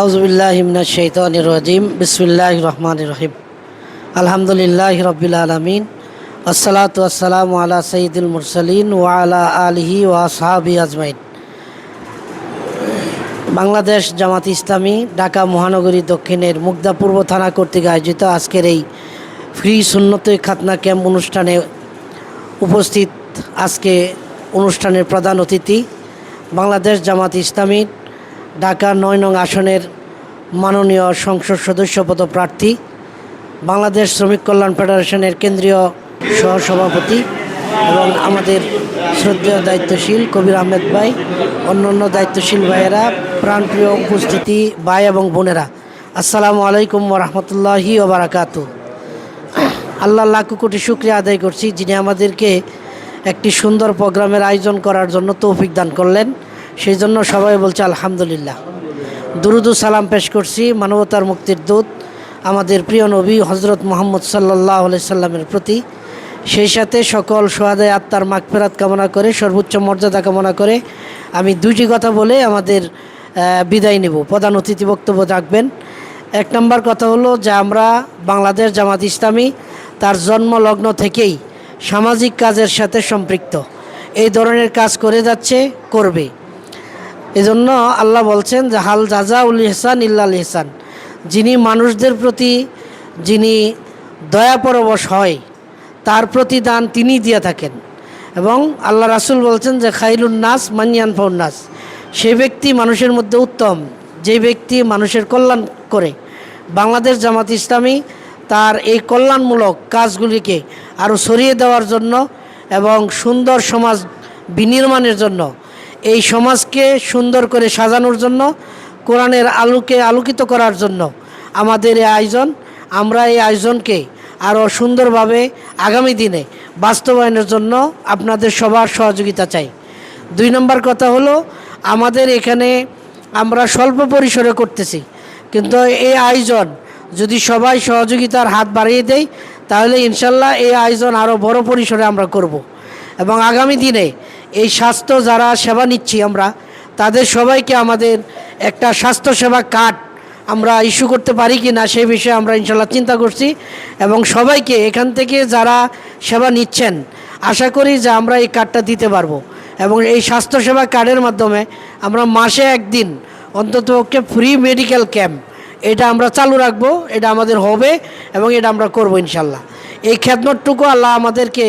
আউজবিল্লাহিমনা শৈতানির রাজিম। বিসমিল্লাহ রহমান রহিম। আলহামদুলিল্লাহ রবিল আলমিন। আসসালাতু আসসালামু আলা সঈদুল মুরসালিন ওয়ালা আলহি ওয়া সাহাবি আজমাইন। বাংলাদেশ জামাত ইসলামী ঢাকা মহানগরী দক্ষিণের মুগদা পূর্ব থানা কর্তৃক আয়োজিত আজকের এই ফ্রি সুন্নত খাতনা ক্যাম্প অনুষ্ঠানে উপস্থিত আজকে অনুষ্ঠানের প্রধান অতিথি বাংলাদেশ জামাত ইসলামী ঢাকা নয় নং আসনের মাননীয় সংসদ সদস্য পদপ্রার্থী, বাংলাদেশ শ্রমিক কল্যাণ ফেডারেশনের কেন্দ্রীয় সহসভাপতি এবং আমাদের শ্রদ্ধেয় দায়িত্বশীল কবির আহমেদ ভাই, অন্যান্য দায়িত্বশীল ভাইয়েরা, প্রাণপ্রিয় উপস্থিতি ভাই এবং বোনেরা। আসসালামু আলাইকুম রহমতুল্লাহি ওবরাকাতু আল্লাহ লাখ কোটি শুক্রিয়া আদায় করছি যিনি আমাদেরকে একটি সুন্দর প্রোগ্রামের আয়োজন করার জন্য তৌফিক দান করলেন। সেই জন্য সবাই বলছে, আলহামদুলিল্লাহ। দুরুদু সালাম পেশ করছি, মানবতার মুক্তির দূত, আমাদের প্রিয় নবী হজরত মোহাম্মদ সাল্লাহ সাল্লামের প্রতি। সেই সাথে সকল সোহাদায় আত্মার মাগফেরাত কামনা করে, সর্বোচ্চ মর্যাদা কামনা করে আমি দুইটি কথা বলে আমাদের বিদায় নেব। প্রধান অতিথি বক্তব্য রাখবেন। এক নম্বর কথা হলো যে আমরা বাংলাদেশ জামাত ইসলামী তার জন্ম লগ্ন থেকেই সামাজিক কাজের সাথে সম্পৃক্ত। এই ধরনের কাজ করে যাচ্ছে, করবে। এজন্য আল্লাহ বলছেন যে, হাল জাজা উল ইহসান ইল্লাল ইহসান। যিনি মানুষদের প্রতি যিনি দয়া পরবশ হয়, তার প্রতিদান তিনি দিয়ে থাকেন। এবং আল্লাহ রাসুল বলছেন যে, খাইলুন নাস মানিয়ান নাস। সেই ব্যক্তি মানুষের মধ্যে উত্তম, যে ব্যক্তি মানুষের কল্যাণ করে। বাংলাদেশ জামাত ইসলামী তার এই কল্যাণমূলক কাজগুলিকে আরও সরিয়ে দেওয়ার জন্য এবং সুন্দর সমাজ বিনির্মাণের জন্য এই সমাজকে সুন্দর করে সাজানোর জন্য, কোরআনের আলোকে আলোকিত করার জন্য আমাদের এই আয়োজন। আমরা এই আয়োজনকে আরও সুন্দরভাবে আগামী দিনে বাস্তবায়নের জন্য আপনাদের সবার সহযোগিতা চাই। দুই নম্বর কথা হলো, আমাদের এখানে আমরা স্বল্প পরিসরে করতেছি। কিন্তু এই আয়োজন যদি সবাই সহযোগিতার হাত বাড়িয়ে দেয়, তাহলে ইনশাল্লাহ এই আয়োজন আরও বড় পরিসরে আমরা করব। এবং আগামী দিনে এই স্বাস্থ্য যারা সেবা নিচ্ছি আমরা, তাদের সবাইকে আমাদের একটা স্বাস্থ্যসেবা কার্ড আমরা ইস্যু করতে পারি কি না সেই বিষয়ে আমরা ইনশাল্লাহ চিন্তা করছি এবং সবাইকে এখান থেকে যারা সেবা নিচ্ছেন, আশা করি যে আমরা এই কার্ডটা দিতে পারব। এবং এই স্বাস্থ্যসেবা কার্ডের মাধ্যমে আমরা মাসে একদিন অন্ততপক্ষে ফ্রি মেডিকেল ক্যাম্প এটা আমরা চালু রাখব, এটা আমাদের হবে এবং এটা আমরা করব ইনশাল্লাহ এই খেদমতটুকু আল্লাহ আমাদেরকে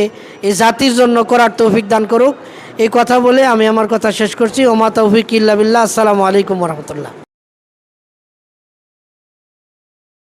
এই জাতির জন্য করার তৌফিক দান করুক। এই কথা বলে আমি আমার কথা শেষ করছি। ওমা তৌফিক ইল্লা বিল্লাহ। আসসালামু আলাইকুম রহমতুল্লাহ।